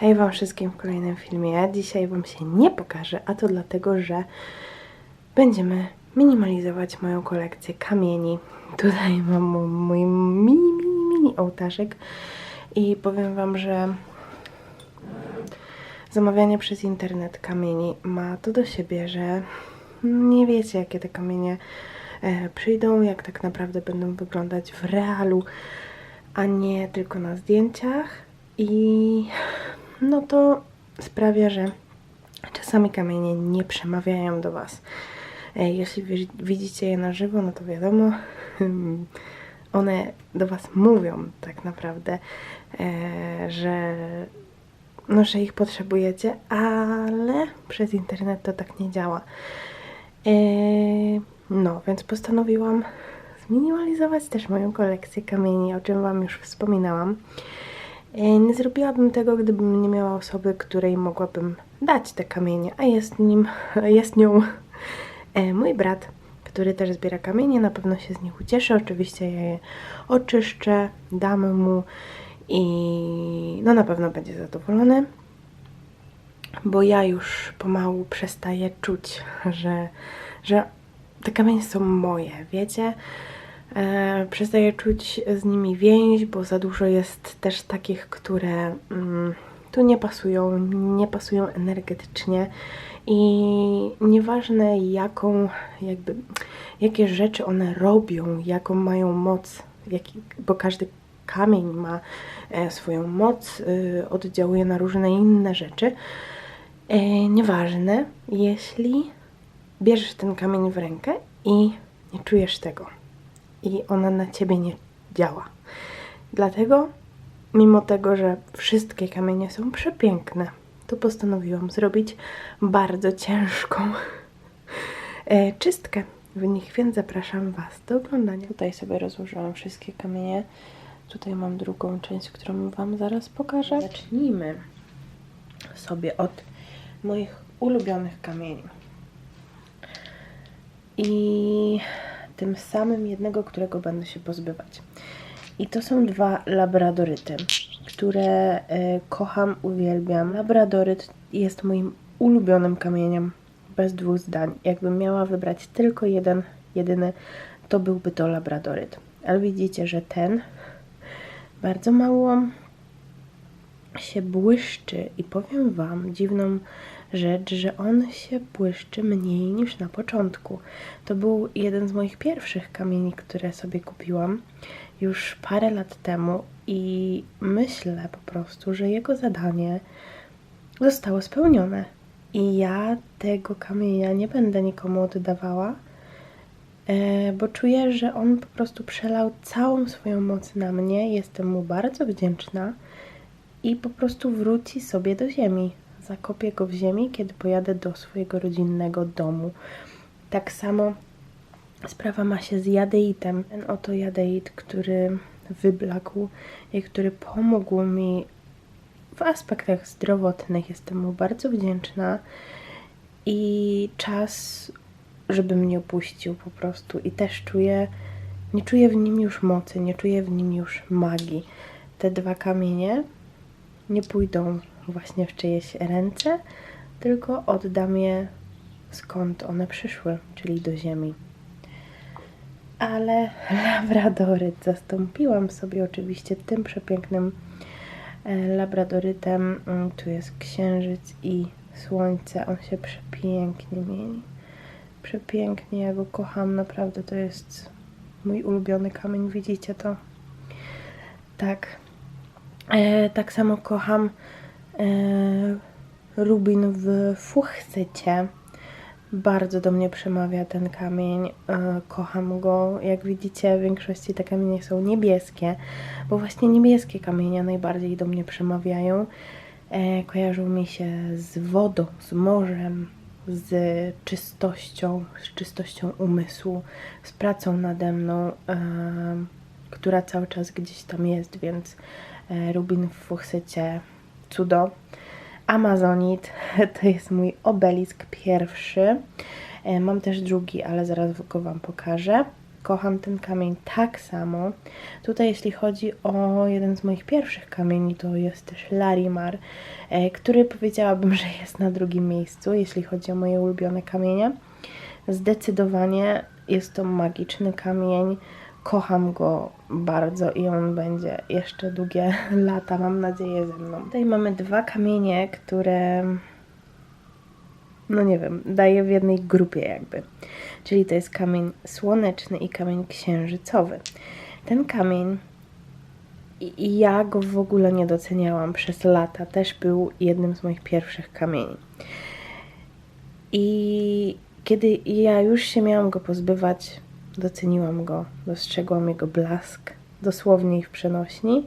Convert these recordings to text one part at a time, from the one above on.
Hej Wam wszystkim w kolejnym filmie. Dzisiaj Wam się nie pokażę, a to dlatego, że będziemy minimalizować moją kolekcję kamieni. Tutaj mam mój mini, mini, mini ołtarzyk i powiem Wam, że zamawianie przez internet kamieni ma to do siebie, że nie wiecie, jakie te kamienie e, przyjdą, jak tak naprawdę będą wyglądać w realu, a nie tylko na zdjęciach. I no to sprawia, że czasami kamienie nie przemawiają do Was. E, Jeśli wi- widzicie je na żywo, no to wiadomo, one do Was mówią tak naprawdę, e, że, no, że ich potrzebujecie, ale przez internet to tak nie działa. E, No, więc postanowiłam zminimalizować też moją kolekcję kamieni, o czym Wam już wspominałam. E, Nie zrobiłabym tego, gdybym nie miała osoby, której mogłabym dać te kamienie, a jest nim, jest nią e, mój brat, który też zbiera kamienie, na pewno się z nich ucieszy. Oczywiście ja je oczyszczę, dam mu i no na pewno będzie zadowolony, bo ja już pomału przestaję czuć, że, że te kamienie są moje, wiecie? E, przestaję czuć z nimi więź, bo za dużo jest też takich, które mm, tu nie pasują, nie pasują energetycznie i nieważne jaką, jakby, jakie rzeczy one robią, jaką mają moc, bo każdy kamień ma e, swoją moc, y, oddziałuje na różne inne rzeczy. E, nieważne, jeśli bierzesz ten kamień w rękę i nie czujesz tego i ona na ciebie nie działa. Dlatego, mimo tego, że wszystkie kamienie są przepiękne, to postanowiłam zrobić bardzo ciężką e, czystkę w nich, więc zapraszam Was do oglądania. Tutaj sobie rozłożyłam wszystkie kamienie. Tutaj mam drugą część, którą Wam zaraz pokażę. Zacznijmy sobie od moich ulubionych kamieni. I tym samym jednego, którego będę się pozbywać. I to są dwa labradoryty, które e, kocham, uwielbiam. Labradoryt jest moim ulubionym kamieniem, bez dwóch zdań. Jakbym miała wybrać tylko jeden, jedyny, to byłby to labradoryt. Ale widzicie, że ten bardzo mało się błyszczy i powiem Wam dziwną rzecz, że on się błyszczy mniej niż na początku. To był jeden z moich pierwszych kamieni, które sobie kupiłam już parę lat temu i myślę po prostu, że jego zadanie zostało spełnione. I ja tego kamienia nie będę nikomu oddawała, e, bo czuję, że on po prostu przelał całą swoją moc na mnie. Jestem mu bardzo wdzięczna i po prostu wróci sobie do ziemi. Zakopię go w ziemi, kiedy pojadę do swojego rodzinnego domu. Tak samo sprawa ma się z jadeitem. Ten oto jadeit, który wyblakł i który pomógł mi w aspektach zdrowotnych. Jestem mu bardzo wdzięczna i czas, żeby mnie opuścił po prostu. I też czuję, nie czuję w nim już mocy, nie czuję w nim już magii. Te dwa kamienie nie pójdą właśnie w czyjeś ręce, tylko oddam je skąd one przyszły, czyli do ziemi. Ale labradoryt zastąpiłam sobie oczywiście tym przepięknym e, labradorytem. Mm, Tu jest księżyc i słońce. On się przepięknie mieni. Przepięknie, ja go kocham, naprawdę to jest mój ulubiony kamień, widzicie to? Tak, E, tak samo kocham rubin w fuchsycie. Bardzo do mnie przemawia ten kamień. E, kocham go. Jak widzicie, w większości te kamienie są niebieskie, bo właśnie niebieskie kamienie najbardziej do mnie przemawiają. E, kojarzą mi się z wodą, z morzem, z czystością, z czystością umysłu, z pracą nade mną, e, która cały czas gdzieś tam jest, więc e, Rubin w fuchsycie cudo. Amazonit to jest mój obelisk pierwszy. E, Mam też drugi, ale zaraz go Wam pokażę. kocham ten kamień tak samo. Tutaj jeśli chodzi o jeden z moich pierwszych kamieni, to jest też Larimar, e, który powiedziałabym, że jest na drugim miejscu, jeśli chodzi o moje ulubione kamienie. Zdecydowanie jest to magiczny kamień. Kocham go bardzo i on będzie jeszcze długie lata, mam nadzieję, ze mną. Tutaj mamy dwa kamienie, które no nie wiem, daję w jednej grupie jakby. Czyli to jest kamień słoneczny i kamień księżycowy. Ten kamień i ja go w ogóle nie doceniałam przez lata. Też był jednym z moich pierwszych kamieni. I kiedy ja już się miałam go pozbywać, doceniłam go, dostrzegłam jego blask, dosłownie i w przenośni.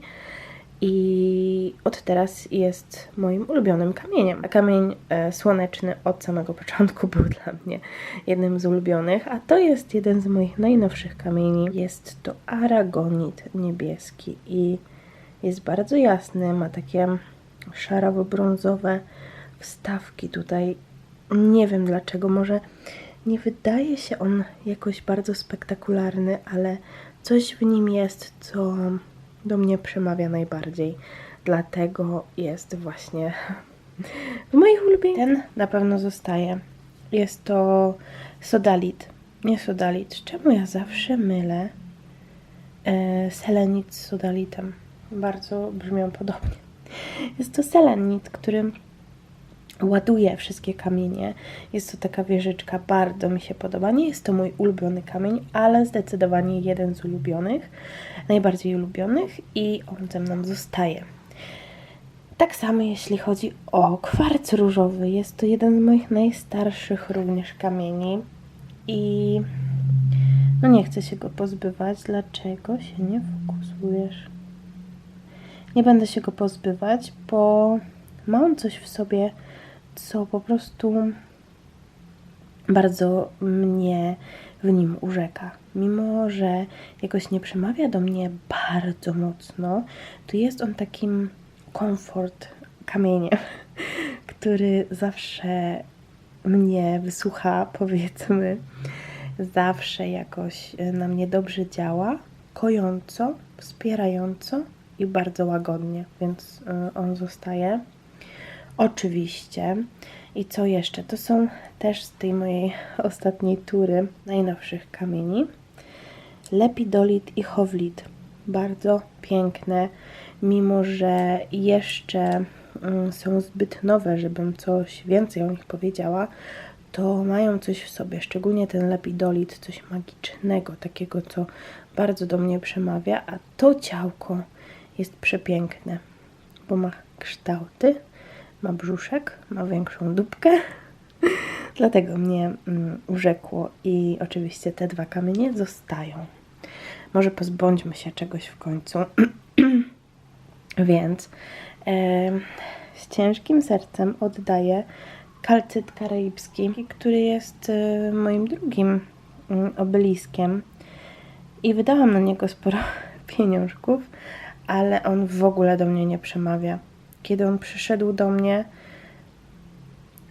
I od teraz jest moim ulubionym kamieniem. A kamień e, słoneczny od samego początku był dla mnie jednym z ulubionych, a to jest jeden z moich najnowszych kamieni. Jest to aragonit niebieski i jest bardzo jasny, ma takie szarawo-brązowe wstawki tutaj. Nie wiem dlaczego, może nie wydaje się on jakoś bardzo spektakularny, ale coś w nim jest, co do mnie przemawia najbardziej. Dlatego jest właśnie w moich ulubieńcach. Ten na pewno zostaje. Jest to sodalit. Nie sodalit. Czemu ja zawsze mylę e, selenit z sodalitem? Bardzo brzmią podobnie. Jest to selenit, który ładuje wszystkie kamienie. Jest to taka wieżyczka, bardzo mi się podoba. Nie jest to mój ulubiony kamień, ale zdecydowanie jeden z ulubionych, najbardziej ulubionych i on ze mną zostaje. Tak samo jeśli chodzi o kwarc różowy. Jest to jeden z moich najstarszych również kamieni i no nie chcę się go pozbywać. Dlaczego się nie fokusujesz? Nie będę się go pozbywać, bo ma on coś w sobie, co po prostu bardzo mnie w nim urzeka. Mimo, że jakoś nie przemawia do mnie bardzo mocno, to jest on takim komfort kamieniem, który zawsze mnie wysłucha, powiedzmy, zawsze jakoś na mnie dobrze działa, kojąco, wspierająco i bardzo łagodnie, więc y, on zostaje. Oczywiście. I co jeszcze? To są też z tej mojej ostatniej tury najnowszych kamieni. Lepidolit i Howlit. Bardzo piękne, mimo że jeszcze mm, są zbyt nowe, żebym coś więcej o nich powiedziała, to mają coś w sobie, szczególnie ten lepidolit, coś magicznego, takiego, co bardzo do mnie przemawia, a to ciałko jest przepiękne, bo ma kształty, ma brzuszek, ma większą dupkę. Dlatego mnie mm, urzekło i oczywiście te dwa kamienie zostają. Może pozbądźmy się czegoś w końcu. Więc e, z ciężkim sercem oddaję kalcyt karaibski, który jest e, moim drugim mm, obeliskiem. I wydałam na niego sporo pieniążków, ale on w ogóle do mnie nie przemawia. Kiedy on przyszedł do mnie,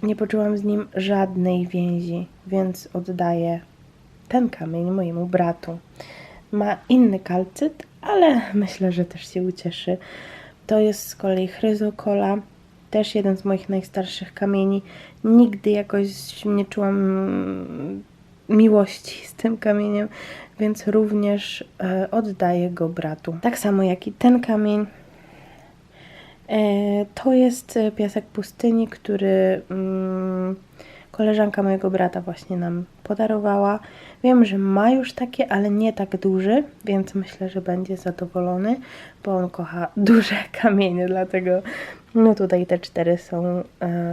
nie poczułam z nim żadnej więzi, więc oddaję ten kamień mojemu bratu. Ma inny kalcyt, ale myślę, że też się ucieszy. To jest z kolei chryzokola, też jeden z moich najstarszych kamieni. Nigdy jakoś nie czułam miłości z tym kamieniem, więc również e, oddaję go bratu. Tak samo jak i ten kamień. E, to jest piasek pustyni, który mm, koleżanka mojego brata właśnie nam podarowała. Wiem, że ma już takie, ale nie tak duży, więc myślę, że będzie zadowolony, bo on kocha duże kamienie, dlatego no tutaj te cztery są e,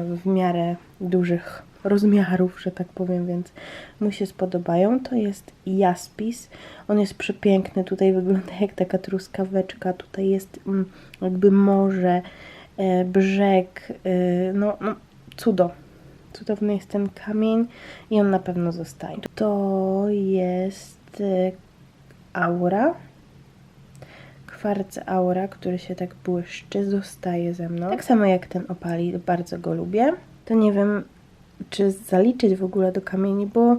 w miarę dużych rozmiarów, że tak powiem, więc mu się spodobają. To jest jaspis. On jest przepiękny. Tutaj wygląda jak taka truskaweczka. Tutaj jest mm, jakby morze, e, brzeg. E, no, no, cudo. Cudowny jest ten kamień i on na pewno zostaje. To jest e, aura. Kwarc aura, który się tak błyszczy, zostaje ze mną. Tak samo jak ten opalit, bardzo go lubię. To nie wiem, czy zaliczyć w ogóle do kamieni, bo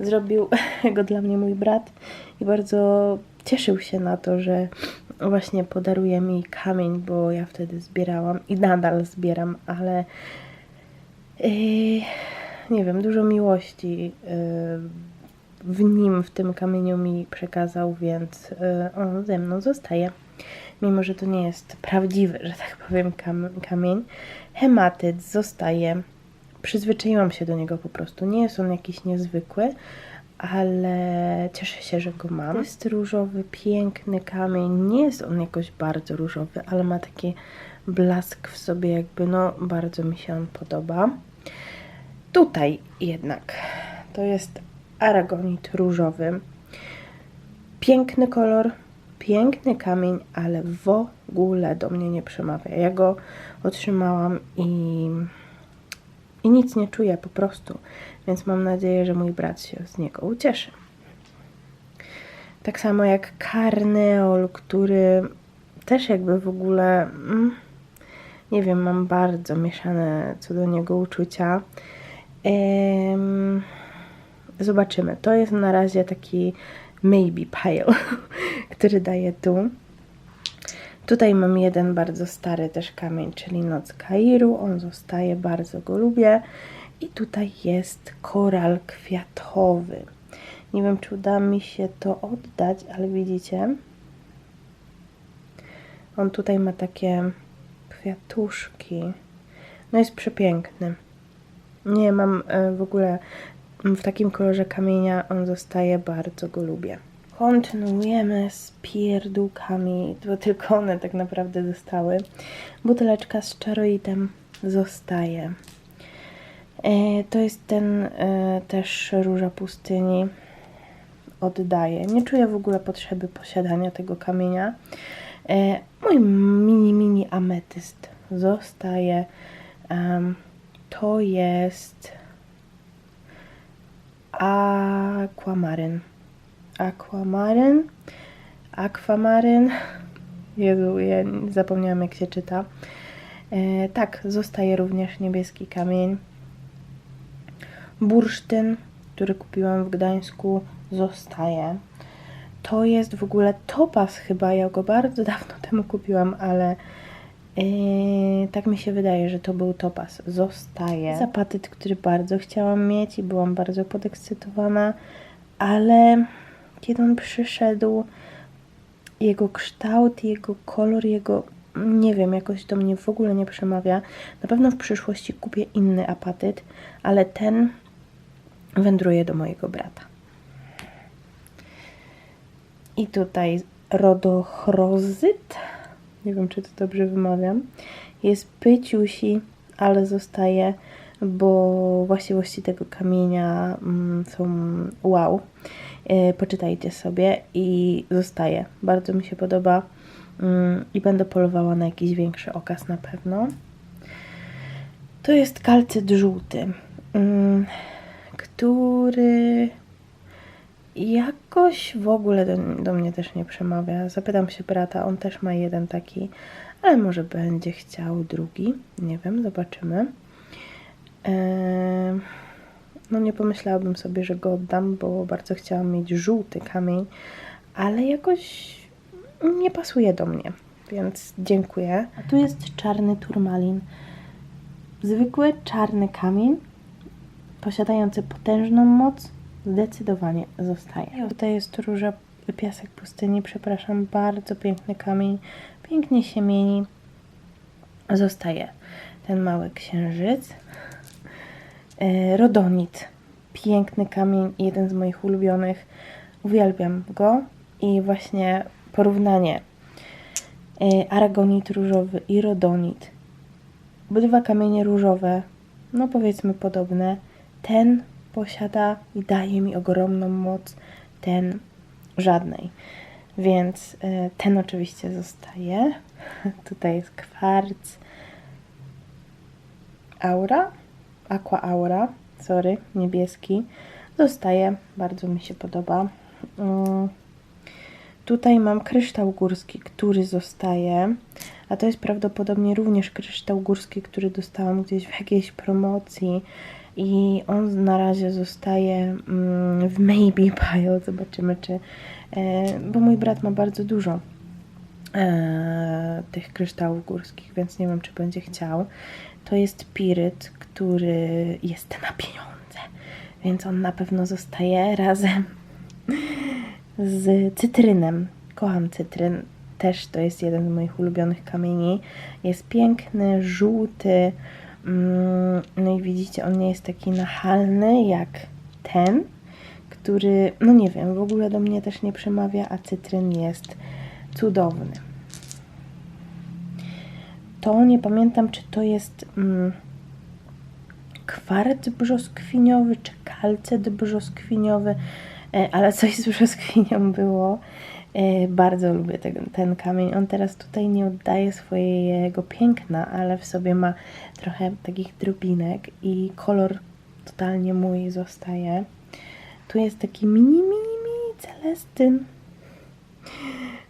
zrobił go dla mnie mój brat i bardzo cieszył się na to, że właśnie podaruje mi kamień, bo ja wtedy zbierałam i nadal zbieram, ale yy, nie wiem, dużo miłości yy, w nim, w tym kamieniu mi przekazał, więc yy, on ze mną zostaje. Mimo, że to nie jest prawdziwy, że tak powiem, kam kamień. Hematyt zostaje. Przyzwyczaiłam się do niego po prostu. Nie jest on jakiś niezwykły, ale cieszę się, że go mam. Jest różowy, piękny kamień. Nie jest on jakoś bardzo różowy, ale ma taki blask w sobie, jakby no bardzo mi się on podoba. Tutaj jednak to jest aragonit różowy. Piękny kolor, piękny kamień, ale w ogóle do mnie nie przemawia. Ja go otrzymałam i, i nic nie czuję po prostu, więc mam nadzieję, że mój brat się z niego ucieszy. Tak samo jak karneol, który też jakby w ogóle, mm, nie wiem, mam bardzo mieszane co do niego uczucia. Ym, zobaczymy. To jest na razie taki maybe pile, który daję tu. Tutaj mam jeden bardzo stary też kamień, czyli Noc Kairu. On zostaje, bardzo go lubię. I tutaj jest koral kwiatowy. Nie wiem, czy uda mi się to oddać, ale widzicie? On tutaj ma takie kwiatuszki. No jest przepiękny. Nie mam e, w ogóle w takim kolorze kamienia on zostaje, bardzo go lubię. Kontynuujemy z pierdółkami, bo tylko one tak naprawdę zostały. Buteleczka z czaroitem zostaje. E, to jest ten e, też róża pustyni. Oddaję. Nie czuję w ogóle potrzeby posiadania tego kamienia. E, mój mini, mini ametyst zostaje. to jest Aquamaryn. Aquamaryn. Aquamaryn. Jezu, ja zapomniałam jak się czyta. E, tak, zostaje również niebieski kamień. Bursztyn, który kupiłam w Gdańsku, zostaje. To jest w ogóle topas chyba, ja go bardzo dawno temu kupiłam, ale Yy, tak mi się wydaje, że to był topas. Zostaje. Zapatyt, który bardzo chciałam mieć i byłam bardzo podekscytowana, ale kiedy on przyszedł, jego kształt, jego kolor, jego nie wiem, jakoś do mnie w ogóle nie przemawia. Na pewno w przyszłości kupię inny apatyt, ale ten wędruje do mojego brata. I tutaj rodochrozyt nie wiem czy to dobrze wymawiam, jest pyciusi, ale zostaje, bo właściwości tego kamienia mm, są wow. E, poczytajcie sobie i zostaje. Bardzo mi się podoba mm, i będę polowała na jakiś większy okaz na pewno. To jest kalcyt żółty, mm, który jakoś w ogóle do, do, mnie też nie przemawia. Zapytam się brata, on też ma jeden taki, ale może będzie chciał drugi. Nie wiem, zobaczymy. Eee, no nie pomyślałabym sobie, że go oddam, bo bardzo chciałam mieć żółty kamień, ale jakoś nie pasuje do mnie, więc dziękuję. A tu jest czarny turmalin. Zwykły czarny kamień, posiadający potężną moc, zdecydowanie zostaje. Tutaj jest róża, piasek pustyni, przepraszam, bardzo piękny kamień, pięknie się mieni. Zostaje ten mały księżyc. E, rodonit, piękny kamień, jeden z moich ulubionych. Uwielbiam go i właśnie porównanie e, aragonit różowy i rodonit. Obydwa kamienie różowe, no powiedzmy podobne. Ten posiada i daje mi ogromną moc, ten żadnej. Więc e, ten oczywiście zostaje. Tutaj jest kwarc aura, aqua aura, sorry, niebieski. Zostaje, bardzo mi się podoba. Mm. Tutaj mam kryształ górski, który zostaje, a to jest prawdopodobnie również kryształ górski, który dostałam gdzieś w jakiejś promocji i on na razie zostaje mm, w maybe pile, zobaczymy czy, e, bo mój brat ma bardzo dużo e, tych kryształów górskich, więc nie wiem czy będzie chciał. To jest piryt, który jest na pieniądze, więc on na pewno zostaje razem z cytrynem. Kocham cytryn. Też to jest jeden z moich ulubionych kamieni. Jest piękny, żółty. mm, No i widzicie, on nie jest taki nachalny jak ten, który, no nie wiem, w ogóle do mnie też nie przemawia, a cytryn jest cudowny. To nie pamiętam, czy to jest mm, kwarc brzoskwiniowy, czy kalcet brzoskwiniowy, e, ale coś z brzoskwinią było. E, Bardzo lubię ten, ten kamień. On teraz tutaj nie oddaje swojego piękna, ale w sobie ma trochę takich drobinek i kolor totalnie mój zostaje. Tu jest taki mini, mini, mini celestyn.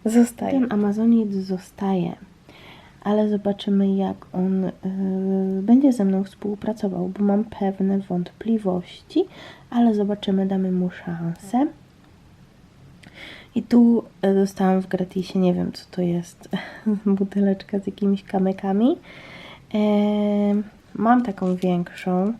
Zostaje. Ten amazonit zostaje ale zobaczymy, jak on y, będzie ze mną współpracował, bo mam pewne wątpliwości, ale zobaczymy, damy mu szansę. I tu y, dostałam w gratisie, nie wiem co to jest, buteleczka z jakimiś kamykami. Mam taką większą.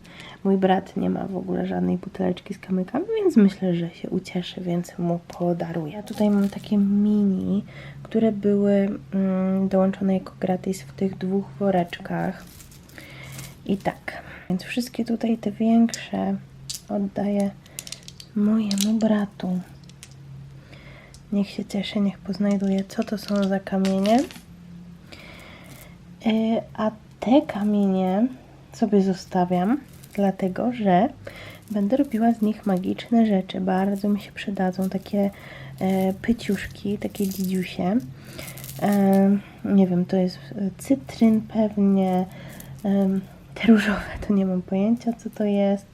Mój brat nie ma w ogóle żadnej buteleczki z kamykami, więc myślę, że się ucieszy, więc mu podaruję. Tutaj mam takie mini, które były mm, dołączone jako gratis w tych dwóch woreczkach. I tak, więc wszystkie tutaj te większe oddaję mojemu bratu. Niech się cieszy, niech poznajduje, co to są za kamienie. E, A te kamienie sobie zostawiam, dlatego że będę robiła z nich magiczne rzeczy. Bardzo mi się przydadzą takie e, pyciuszki, takie dzidziusie. E, nie wiem, to jest cytryn pewnie. E, te różowe to nie mam pojęcia, co to jest.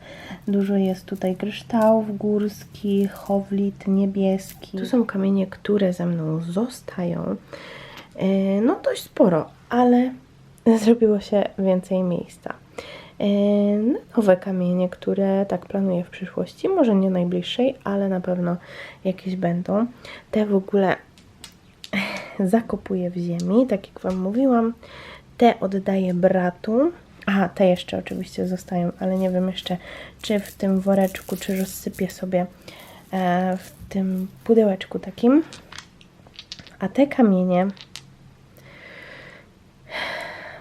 Dużo jest tutaj kryształów górskich, chowlit niebieski. Tu są kamienie, które ze mną zostają. E, No dość sporo, ale zrobiło się więcej miejsca. E, no, Nowe kamienie, które tak planuję w przyszłości, może nie najbliższej, ale na pewno jakieś będą. Te w ogóle zakopuję w ziemi, tak jak Wam mówiłam. Te oddaję bratu. Aha, te jeszcze oczywiście zostają, ale nie wiem jeszcze, czy w tym woreczku, czy rozsypię sobie e, w tym pudełeczku takim. A te kamienie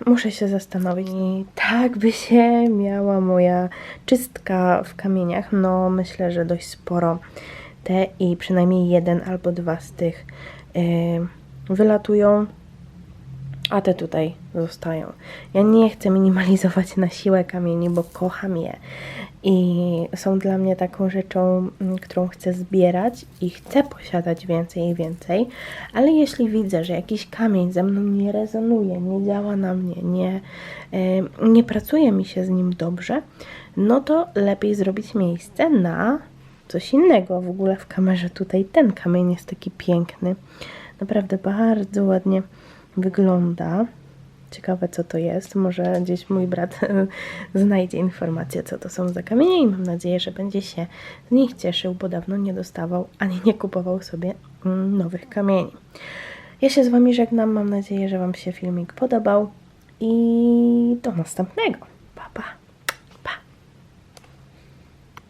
muszę się zastanowić. I tak by się miała moja czystka w kamieniach. No, myślę, że dość sporo. Te i przynajmniej jeden albo dwa z tych yy, wylatują, a te tutaj zostają. Ja nie chcę minimalizować na siłę kamieni, bo kocham je. I są dla mnie taką rzeczą, mm, którą chcę zbierać i chcę posiadać więcej i więcej, ale jeśli widzę, że jakiś kamień ze mną nie rezonuje, nie działa na mnie, nie, nie pracuje mi się z nim dobrze, no to lepiej zrobić miejsce na coś innego. W ogóle w kamerze tutaj ten kamień jest taki piękny. Naprawdę bardzo ładnie wygląda. Ciekawe, co to jest. Może gdzieś mój brat znajdzie informację, co to są za kamienie i mam nadzieję, że będzie się z nich cieszył, bo dawno nie dostawał ani nie kupował sobie mm, nowych kamieni. Ja się z Wami żegnam. Mam nadzieję, że Wam się filmik podobał i do następnego.